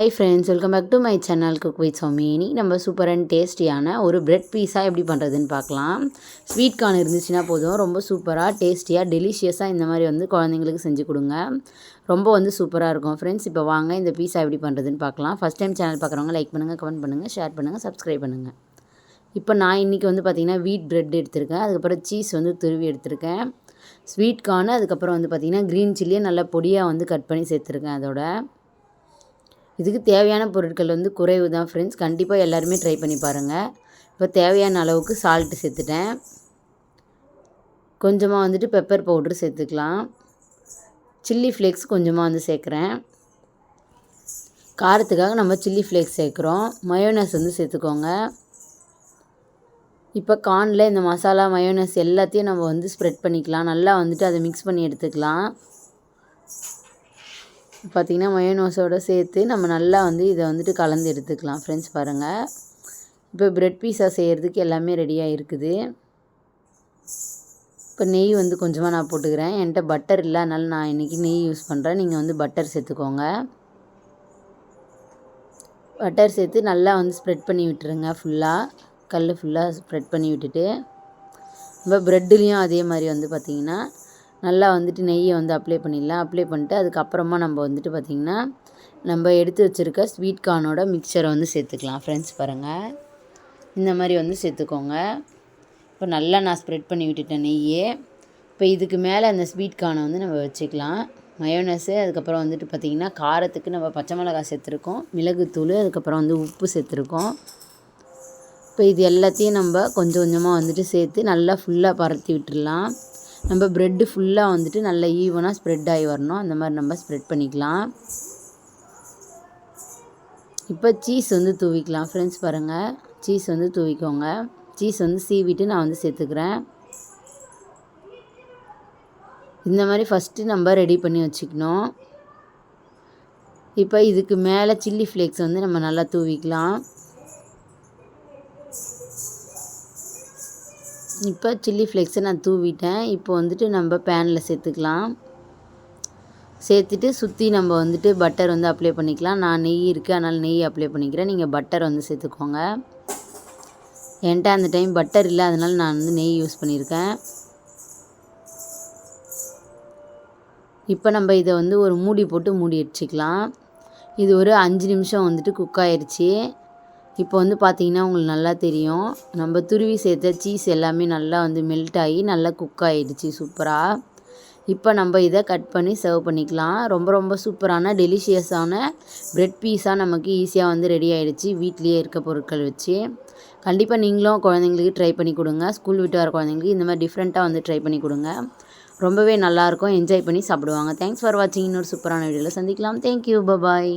Hi friends welcome back to my channel cook with Somini நம்ம super and டேஸ்டியான ஒரு bread பீஸாக எப்படி பண்ணுறதுன்னு பார்க்கலாம். ஸ்வீட் கார்ன் இருந்துச்சுன்னா போதும். ரொம்ப சூப்பராக டேஸ்டியாக டெலிஷியஸாக இந்த மாதிரி வந்து குழந்தைங்களுக்கு செஞ்சு கொடுங்க. ரொம்ப வந்து சூப்பராக இருக்கும். ஃப்ரெண்ட்ஸ் இப்போ வாங்க இந்த பீஸா எப்படி பண்ணுறதுன்னு பார்க்கலாம். ஃபஸ்ட் டைம் சேனல் பார்க்குறவங்க லைக் பண்ணுங்கள் கமெண்ட் பண்ணுங்கள் ஷேர் பண்ணுங்கள் சப்ஸ்கிரைப் பண்ணுங்கள் இப்போ நான் இன்றைக்கி வந்து பார்த்திங்கன்னா வீட் பிரெட் எடுத்திருக்கேன். அதுக்கப்புறம் சீஸ் வந்து துருவி எடுத்திருக்கேன். ஸ்வீட் கார்னு அதுக்கப்புறம் வந்து பார்த்திங்கன்னா க்ரீன் சில்லியை நல்லா பொடியாக வந்து கட் பண்ணி சேர்த்துருக்கேன் அதோட. இதுக்கு தேவையான பொருட்கள் வந்து குறைவு தான் ஃப்ரெண்ட்ஸ் கண்டிப்பாக எல்லாருமே ட்ரை பண்ணி பாருங்கள் இப்போ தேவையான அளவுக்கு சால்ட்டு சேர்த்துட்டேன். கொஞ்சமாக வந்துட்டு பெப்பர் பவுட்ரு சேர்த்துக்கலாம். சில்லி ஃப்ளேக்ஸ் கொஞ்சமாக வந்து சேர்க்குறேன். காரத்துக்காக நம்ம சில்லி ஃப்ளேக்ஸ் சேர்க்குறோம். மயோனஸ் வந்து சேர்த்துக்கோங்க. இப்போ கார்னில் இந்த மசாலா மயோனஸ் எல்லாத்தையும் நம்ம வந்து ஸ்ப்ரெட் பண்ணிக்கலாம். நல்லா வந்துட்டு அதை மிக்ஸ் பண்ணி எடுத்துக்கலாம். பார்த்திங்கன்னா மயோனோஸோடு சேர்த்து நம்ம நல்லா வந்து இதை வந்துட்டு கலந்து எடுத்துக்கலாம் ஃப்ரெண்ட்ஸ் பாருங்கள் இப்போ ப்ரெட் பீஸா செய்கிறதுக்கு எல்லாமே ரெடியாக இருக்குது இப்போ நெய் வந்து கொஞ்சமாக நான் போட்டுக்கிறேன். என்கிட்ட பட்டர் இல்லை அதனால் நான் இன்றைக்கி நெய் யூஸ் பண்ணுறேன் நீங்கள் வந்து பட்டர் சேர்த்துக்கோங்க. பட்டர் சேர்த்து நல்லா வந்து ஸ்ப்ரெட் பண்ணி விட்டுருங்க ஃபுல்லாக கல் ஃபுல்லாக ஸ்ப்ரெட் பண்ணி விட்டுட்டு. இப்போ ப்ரெட்டுலேயும் அதே மாதிரி வந்து பார்த்திங்கன்னா நல்லா வந்துட்டு நெய்யை வந்து அப்ளை பண்ணிடலாம். அப்ளை பண்ணிட்டு அதுக்கப்புறமா நம்ம வந்துட்டு பார்த்திங்கன்னா நம்ம எடுத்து வச்சுருக்க ஸ்வீட் கார்னோட மிக்சரை வந்து சேர்த்துக்கலாம். ஃப்ரெண்ட்ஸ் பாருங்கள் இந்த மாதிரி வந்து சேர்த்துக்கோங்க. இப்போ நல்லா நான் ஸ்ப்ரெட் பண்ணி விட்டுட்டேன் நெய்யே. இப்போ இதுக்கு மேலே அந்த ஸ்வீட் கார்னை வந்து நம்ம வச்சுக்கலாம். மயோனஸு அதுக்கப்புறம் வந்துட்டு பார்த்திங்கன்னா காரத்துக்கு நம்ம பச்சை மிளகாய் சேர்த்துருக்கோம். மிளகுத்தூள் அதுக்கப்புறம் வந்து உப்பு சேர்த்துருக்கோம். இப்போ இது எல்லாத்தையும் நம்ம கொஞ்சம் கொஞ்சமாக வந்துட்டு சேர்த்து நல்லா ஃபுல்லாக பரத்தி விட்டுடலாம். நம்ம ப்ரெட்டு ஃபுல்லாக வந்துட்டு நல்லா ஈவனாக ஸ்ப்ரெட் ஆகி வரணும். அந்த மாதிரி நம்ம ஸ்ப்ரெட் பண்ணிக்கலாம். இப்போ சீஸ் வந்து தூவிக்கலாம். ஃப்ரெண்ட்ஸ் பாருங்கள் சீஸ் வந்து தூவிக்கோங்க. சீஸ் வந்து சீவிட்டு நான் வந்து சேர்த்துக்கிறேன். இந்த மாதிரி ஃபஸ்ட்டு நம்ம ரெடி பண்ணி வச்சுக்கணும். இப்போ இதுக்கு மேலே சில்லி ஃப்ளேக்ஸ் வந்து நம்ம நல்லா தூவிக்கலாம். இப்போ சில்லி ஃப்ளெக்ஸை நான் தூவிட்டேன். இப்போ வந்துட்டு நம்ம பேனில் சேர்த்துக்கலாம். சேர்த்துட்டு சுற்றி நம்ம வந்துட்டு பட்டர் வந்து அப்ளை பண்ணிக்கலாம். நான் நெய் இருக்குது அதனால் நெய் அப்ளை பண்ணிக்கிறேன். நீங்கள் பட்டர் வந்து சேர்த்துக்கோங்க. என்கிட்ட அந்த டைம் பட்டர் இல்லை அதனால் நான் வந்து நெய் யூஸ் பண்ணியிருக்கேன். இப்போ நம்ம இதை வந்து ஒரு மூடி போட்டு மூடி அடிச்சிக்கலாம் இது ஒரு அஞ்சு நிமிஷம் வந்துட்டு குக் ஆயிடுச்சு இப்போ வந்து பார்த்திங்கன்னா உங்களுக்கு நல்லா தெரியும். நம்ம துருவி சேர்த்த சீஸ் எல்லாமே நல்லா வந்து மெல்ட் ஆகி நல்லா குக் ஆகிடுச்சு சூப்பராக இப்போ நம்ம இதை கட் பண்ணி சர்வ் பண்ணிக்கலாம். ரொம்ப ரொம்ப சூப்பரான டெலிஷியஸான ப்ரெட் பீஸாக நமக்கு ஈஸியாக வந்து ரெடி ஆகிடுச்சு வீட்லேயே இருக்க பொருட்கள் வச்சு. கண்டிப்பாக நீங்களும் குழந்தைங்களுக்கு ட்ரை பண்ணி கொடுங்க. ஸ்கூல் விட்டு வர குழந்தைங்களுக்கு இந்த மாதிரி டிஃப்ரெண்ட்டாக வந்து ட்ரை பண்ணி கொடுங்க. ரொம்பவே நல்லாயிருக்கும் என்ஜாய் பண்ணி சாப்பிடுவாங்க. தேங்க்ஸ் ஃபார் வாட்சிங் இன்னொரு சூப்பரான வீடியோவில் சந்திக்கலாம். Thank you bye bye